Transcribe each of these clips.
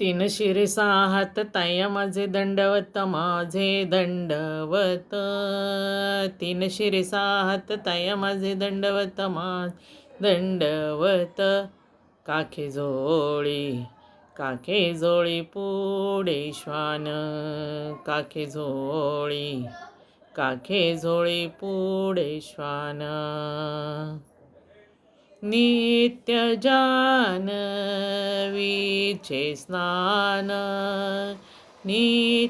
तीन शिरसा हात माझे दंडवत माझे दंडवत. तीन शिरसा हात माझे दंडवत माझ दंडवत. काखे जोळी काखे जोळी पुढे श्वान. काखे झोळी काखे झोळी पुढे श्वान. निजानी च स्नान निी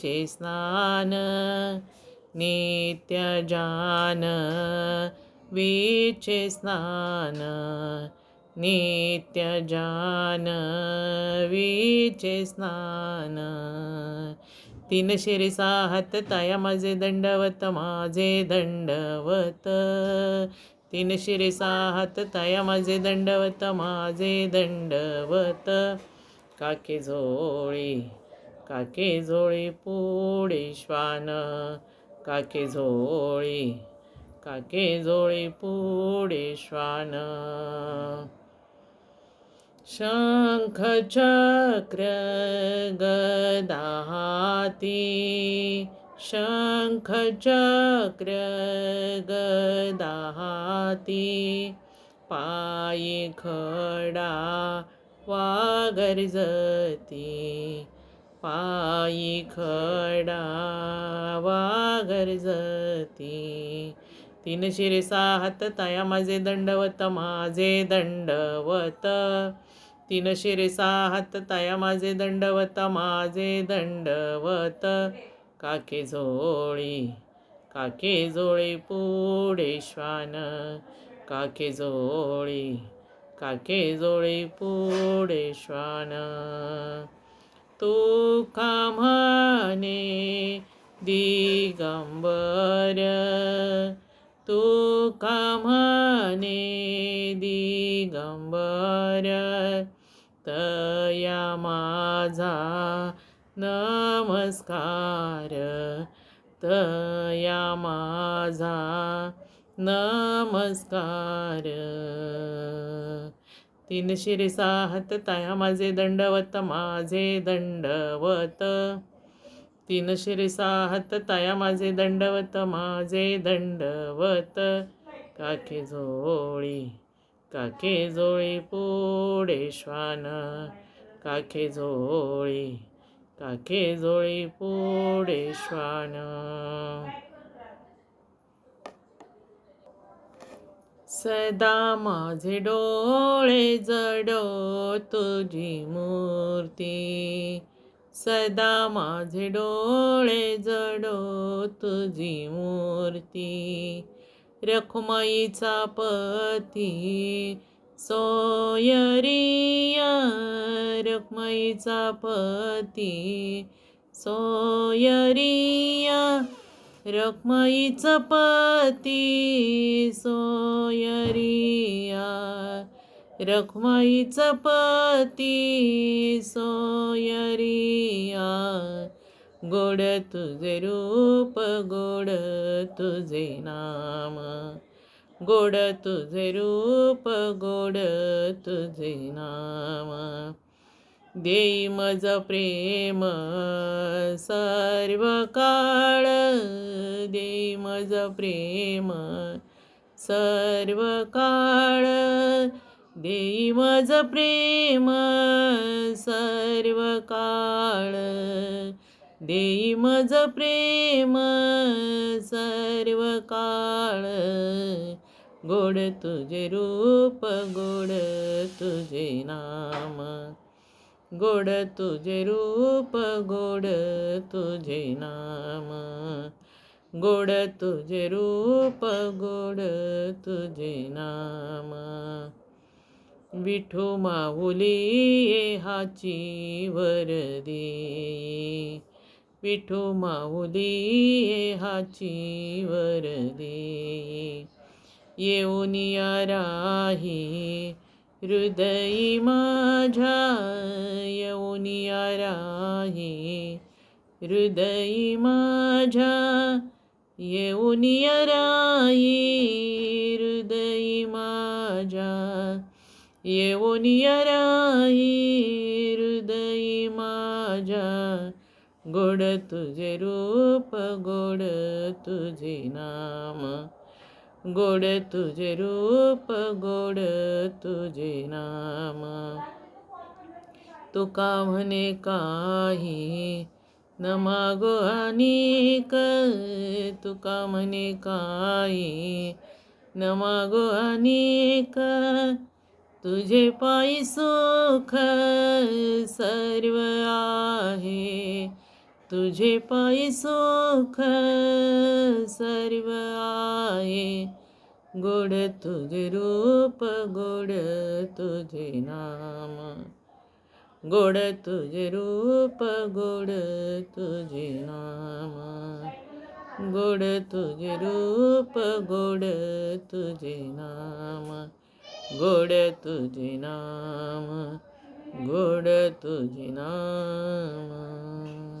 च स्नान्याजानी च स्नान्याजानी स्नान तीन शिरसा हात माझे दंडवत माझे दंडवत. तीन शिरसा हात माझे दंडवत माझे दंडवत. काके झोळी काके झोळी पुढे श्वान. काके झोळी काके झोळी पुढे श्वान. शंख चक्र गदाहाती शंख चक्र गदाहाती पायी खडा वागरजती। पायी खडा वागरजती। तीन शिरसा हात ताया माझे दंडवत माझे दंडवत. तीन शिरसा हात ताया माझे दंडवत माझे दंडवत. काके झोळी काके झोळी पुढे श्वान काके झोळी काके झोळी पुढे श्वान तू कामाने दिगंबर? तू कामने दिगंबर? तया माझा नमस्कार. तया माझा नमस्कार. तीन शिरसा हात तया माझे दंडवत माझे दंडवत. तीन शिरसा हात माझे दंडवत माझे दंडवत. काके झोळी काके झोळी पुढे श्वान. काके झोळी काके झोळी पुढे श्वान. सदा माझे डोळे जडो तुझी मूर्ती. सदा माझे डोळे जडो तुझी मूर्ती रखुमाईचा पती सोयरिया रखमाईचा पती सोयरिया रखमाईचा पती सोयरिया रखमाईचा पती सोयरिया. गोड तुझे रूप गोड तुझे नाम. गोड तुझे रूप गोड तुझे नाम. देई मज प्रेम सर्व काळ देई मज प्रेम सर्व काळ देई मज प्रेम सर्व काळ देई मज प्रेम सर्व काळ गोड तुझे रूप गोड तुझे नाम. गोड तुझे रूप गोड तुझे नाम. गोड तुझे रूप गोड तुझे नाम. विठू माऊली हाची वरदी. विठो माऊली हाची वरदी. येऊन राही हृदयी माझ्या. येऊन राही हृदयी माझ्या. येऊन राही हृदयी माझ्या. येऊनिया राही हृदयी माझ्या गोड तुझे रूप गोड तुझे नाम. गोड तुझे रूप गोड तुझे नाम. तुका म्हणे काही? न मागो अनेक तुका म्हणे काही? न मागो अनेक तुझे पायी सुख सर्व आहे. तुझे पायी सुख सर्व आहे. गोड तुझे रूप गोड तुझे नाम. गोड तुझे रूप गोड तुझे नाम. गोड तुझे रूप गोड तुझे नाम. गोड तुझे नाम गोड तुझे नाम.